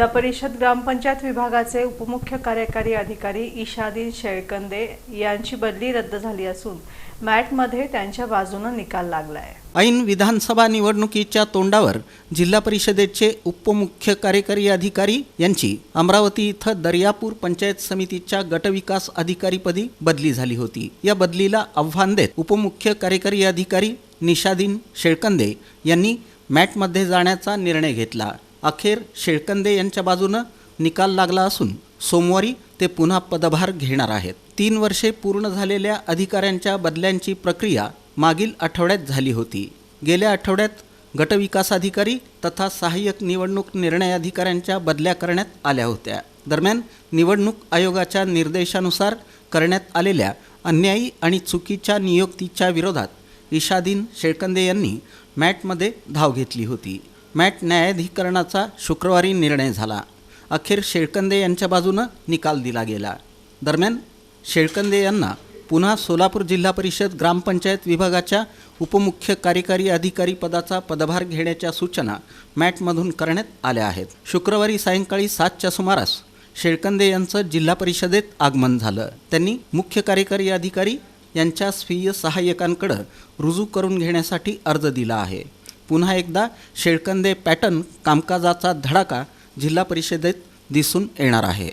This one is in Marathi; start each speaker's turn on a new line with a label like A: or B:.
A: जिल्हा परिषद ग्रामपंचायत विभागाचे उपमुख्य कार्यकारी अधिकारी ईशादीन शेळकंदे यांची बदली रद्द झाली असून मॅटमध्ये त्यांच्या बाजूनं निकाल लागलाय.
B: ऐन विधानसभा निवडणुकीच्या तोंडावर जिल्हा परिषदेचे उपमुख्य कार्यकारी अधिकारी यांची अमरावती इथं दर्यापूर पंचायत समितीच्या गटविकास अधिकारीपदी बदली झाली होती. या बदलीला आव्हान देत उपमुख्य कार्यकारी अधिकारी निशादीन शेळकंदे यांनी मॅटमध्ये जाण्याचा निर्णय घेतला. अखेर शेळकंदे यांच्या बाजूनं निकाल लागला असून सोमवारी ते पुन्हा पदभार घेणार आहेत. तीन वर्षे पूर्ण झालेल्या अधिकाऱ्यांच्या बदल्यांची प्रक्रिया मागील आठवड्यात झाली होती. गेल्या आठवड्यात गटविकास अधिकारी तथा सहाय्यक निवडणूक निर्णय अधिकाऱ्यांच्या बदल्या करण्यात आल्या होत्या. दरम्यान निवडणूक आयोगाच्या निर्देशानुसार करण्यात आलेल्या अन्यायी आणि चुकीच्या नियुक्तीच्या विरोधात इशादीन शेळकंदे यांनी मॅटमध्ये धाव घेतली होती. मॅट न्यायाधिकरणाचा शुक्रवारी निर्णय झाला. अखेर शेळकंदे यांच्या बाजूनं निकाल दिला गेला. दरम्यान शेळकंदे यांना पुन्हा सोलापूर जिल्हा परिषद ग्रामपंचायत विभागाच्या उपमुख्य कार्यकारी अधिकारी पदाचा पदभार घेण्याच्या सूचना मॅटमधून करण्यात आल्या आहेत. शुक्रवारी सायंकाळी सातच्या सुमारास शेळकंदे यांचं जिल्हा परिषदेत आगमन झालं. त्यांनी मुख्य कार्यकारी अधिकारी यांच्या स्वीय सहाय्यकांकडं रुजू करून घेण्यासाठी अर्ज दिला आहे. पुन्हा एकदा शेळकंदे पॅटर्न कामकाजाचा धडाका जिल्हा परिषदेत दिसून येणार आहे.